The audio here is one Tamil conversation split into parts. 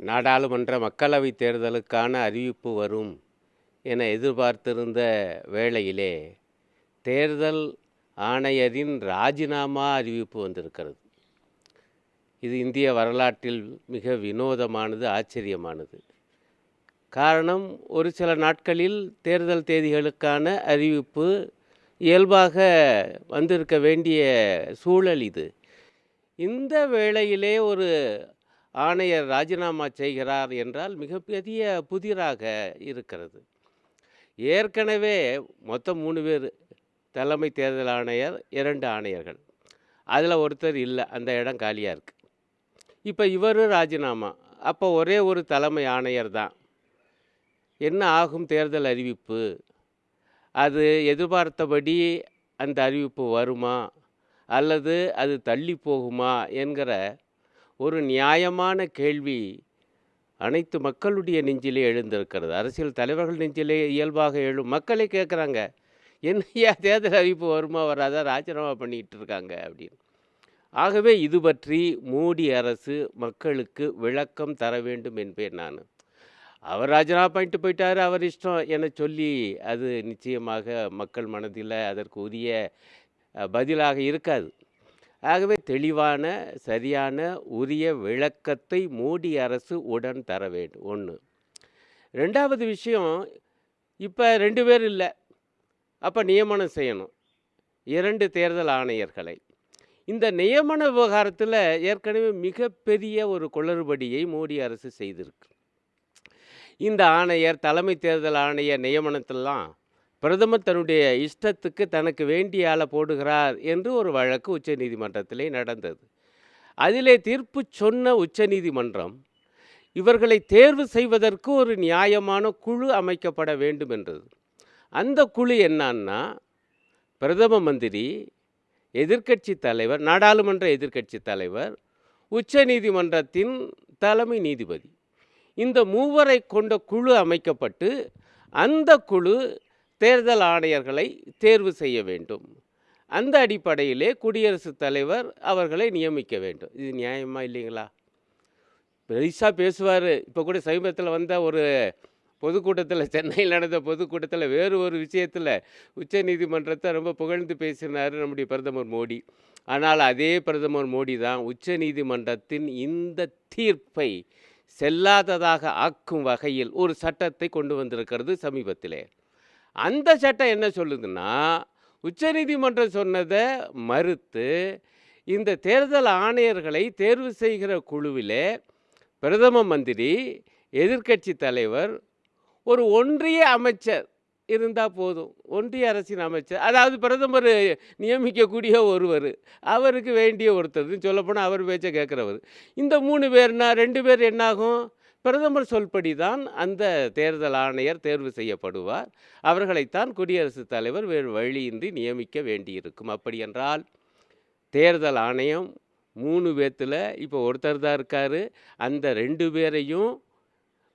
நாடாளுமன்ற மக்களவைத் தேர்தலுக்கான அறிவிப்பு வரும் என எதிர்பார்த்திருந்த வேளையிலே தேர்தல் ஆணையரின் ராஜினாமா அறிவிப்பு வந்திருக்கிறது. இது இந்திய வரலாற்றில் மிக வினோதமானது ஆச்சரியமானது. காரணம் ஒரு சில நாட்களில் தேர்தல் தேதிகளுக்கான அறிவிப்பு இயல்பாக வந்திருக்க வேண்டிய சூழல் இது. இந்த வேளையிலே ஒரு ஆணையர் ராஜினாமா செய்கிறார் என்றால் மிகப்பெரிய புதிராக இருக்கிறது. ஏற்கனவே மொத்தம் மூணு பேர் தலைமை தேர்தல் ஆணையர் இரண்டு ஆணையர்கள். அதில் ஒருத்தர் இல்லை அந்த இடம் காலியாக இருக்குது இப்போ இவர் ராஜினாமா. அப்போ ஒரே ஒரு தலைமை ஆணையர் தான். என்ன ஆகும் தேர்தல் அறிவிப்பு? அது எதிர்பார்த்தபடி அந்த அறிவிப்பு வருமா? அல்லது அது தள்ளி போகுமா? என்கிற ஒரு நியாயமான கேள்வி அனைத்து மக்களுடைய நெஞ்சிலே எழுந்திருக்கிறது. அரசியல் தலைவர்கள் நெஞ்சிலே இயல்பாக எழும் மக்களே கேட்குறாங்க என்னையா தேர்தல் அறிவிப்பு வருமா வராதா ராஜினாமா பண்ணிக்கிட்டு இருக்காங்க அப்படின்னு. ஆகவே இது பற்றி மோடி அரசு மக்களுக்கு விளக்கம் தர வேண்டும் என்பேன் நான். அவர் ராஜினாமா பண்ணிட்டு போயிட்டாரு அவர் இஷ்டம் என சொல்லி அது நிச்சயமாக மக்கள் மனதில் அதற்கு உரிய பதிலாக இருக்காது. ஆகவே தெளிவான சரியான உரிய விளக்கத்தை மோடி அரசு உடன் தர வேண்டும் ஒன்று ரெண்டாவது விஷயம் இப்போ ரெண்டு பேர் இல்லை. அப்போ நியமனம் செய்யணும். இரண்டு தேர்தல் ஆணையர்களை. இந்த நியமன விவகாரத்தில் ஏற்கனவே மிகப்பெரிய ஒரு குளறுபடியை மோடி அரசு செய்திருக்கு. இந்த ஆணையர் தலைமை தேர்தல் ஆணையர் நியமனத்திலாம் பிரதமர் தன்னுடைய இஷ்டத்துக்கு தனக்கு வேண்டிய ஆளை போடுகிறார் என்று ஒரு வழக்கு உச்சநீதிமன்றத்திலே நடந்தது. அதிலே தீர்ப்பு சொன்ன உச்சநீதிமன்றம் இவர்களை தேர்வு செய்வதற்கு ஒரு நியாயமான குழு அமைக்கப்பட வேண்டும் என்றது. அந்த குழு என்னன்னா பிரதம மந்திரி எதிர்க்கட்சி தலைவர் நாடாளுமன்ற எதிர்க்கட்சி தலைவர் உச்சநீதிமன்றத்தின் தலைமை நீதிபதி. இந்த மூவரை கொண்ட குழு அமைக்கப்பட்டு அந்த குழு தேர்தல் ஆணையர்களை தேர்வு செய்ய வேண்டும். அந்த அடிப்படையிலே குடியரசுத் தலைவர் அவர்களை நியமிக்க வேண்டும். இது நியாயமாக இல்லைங்களா? பெருசாக பேசுவார். இப்போ கூட சமீபத்தில் வந்த ஒரு பொதுக்கூட்டத்தில் சென்னையில் நடந்த பொதுக்கூட்டத்தில் வேறு ஒரு விஷயத்தில் உச்சநீதிமன்றத்தை ரொம்ப புகழ்ந்து பேசினார் நம்முடைய பிரதமர் மோடி. ஆனால் அதே பிரதமர் மோடி தான் உச்சநீதிமன்றத்தின் இந்த தீர்ப்பை செல்லாததாக ஆக்கும் வகையில் ஒரு சட்டத்தை கொண்டு வந்திருக்கிறது சமீபத்திலே. அந்த சட்டம் என்ன சொல்லுதுன்னா உச்சநீதிமன்றம் சொன்னதை மறுத்து இந்த தேர்தல் ஆணையர்களை தேர்வு செய்கிற குழுவிலே பிரதம மந்திரி எதிர்க்கட்சி தலைவர் ஒரு ஒன்றிய அமைச்சர் இருந்தால் போதும். ஒன்றிய அரசின் அமைச்சர். அதாவது பிரதமர் நியமிக்கக்கூடிய ஒருவர் அவருக்கு வேண்டிய ஒருத்தர் சொல்லப்போனால் அவர் பேச்சை கேட்குறவர். இந்த மூணு பேர்னா ரெண்டு பேர் என்னாகும்? பிரதமர் சொல்படி தான் அந்த தேர்தல் ஆணையர் தேர்வு செய்யப்படுவார். அவர்களைத்தான் குடியரசுத் தலைவர் வேறு வழியின்றி நியமிக்க வேண்டியிருக்கும். அப்படி என்றால் தேர்தல் ஆணையம் மூணு பேர்த்தில் இப்போ ஒருத்தர் தான் இருக்கார். அந்த ரெண்டு பேரையும்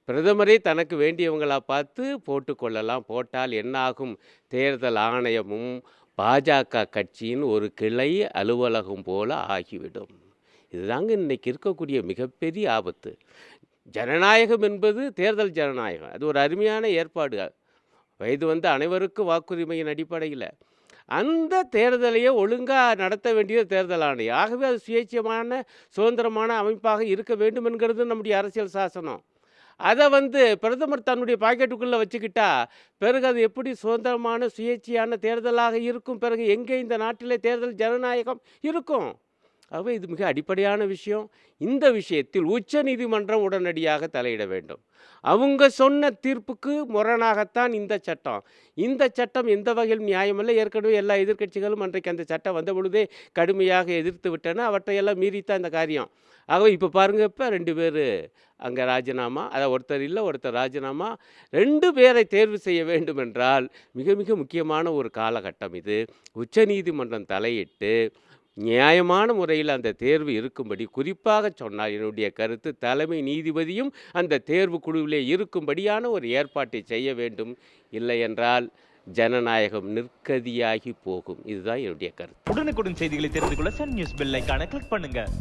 பிரதமரே தனக்கு வேண்டியவங்களா பார்த்து போட்டுக்கொள்ளலாம் போட்டால் என்னாகும்? தேர்தல் ஆணையமும் பாஜக கட்சியின் ஒரு கிளை அலுவலகம் போல ஆகிவிடும். இதுதாங்க இன்றைக்கி இருக்கக்கூடிய மிகப்பெரிய ஆபத்து. ஜனநாயகம் என்பது தேர்தல் ஜனநாயகம். அது ஒரு அருமையான ஏற்பாடு. வயது வந்த அனைவருக்கும் வாக்குரிமையின் அடிப்படையில். அந்த தேர்தலையே ஒழுங்காக நடத்த வேண்டியது தேர்தல் ஆணையம். ஆகவே அது சுயேட்சமான சுதந்திரமான அமைப்பாக இருக்க வேண்டும் என்கிறது நம்முடைய அரசியல் சாசனம். அதை வந்து பிரதமர் தன்னுடைய பாக்கெட்டுக்குள்ளே வச்சுக்கிட்டா பிறகு அது எப்படி சுதந்திரமான சுயேட்சையான தேர்தலாக இருக்கும்? பிறகு எங்கே இந்த நாட்டிலே தேர்தல் ஜனநாயகம் இருக்கும்? ஆகவே இது மிக அடிப்படையான விஷயம். இந்த விஷயத்தில் உச்ச நீதிமன்றம் உடனடியாக தலையிட வேண்டும். அவங்க சொன்ன தீர்ப்புக்கு முரணாகத்தான் இந்த சட்டம். இந்த சட்டம் எந்த வகையில் நியாயமல்ல? ஏற்கனவே எல்லா எதிர்க்கட்சிகளும் அன்றைக்கு அந்த சட்டம் வந்த பொழுதே கடுமையாக எதிர்த்து விட்டன. அவற்றையெல்லாம் மீறித்தான் இந்த காரியம். ஆகவே இப்போ பாருங்க இப்போ ரெண்டு பேர் அங்கே ராஜினாமா அதை ஒருத்தர் இல்லை ஒருத்தர் ராஜினாமா. ரெண்டு பேரை தேர்வு செய்ய வேண்டும் என்றால் மிக மிக முக்கியமான ஒரு காலகட்டம் இது. உச்சநீதிமன்றம் தலையிட்டு நியாயமான முறையில் அந்த தேர்வு இருக்கும்படி குறிப்பாக சொன்னால் என்னுடைய கருத்து தலைமை நீதிபதியும் அந்த தேர்வு குழுவிலே இருக்கும்படியான ஒரு ஏற்பாட்டை செய்ய வேண்டும். இல்லை என்றால் ஜனநாயகம் நிற்கதியாகி போகும். இதுதான் என்னுடைய கருத்து. உடனுக்குடன் செய்திகளை தெரிந்து கொள்ள சன் நியூஸ் பெல்லைக்கான கிளிக் பண்ணுங்கள்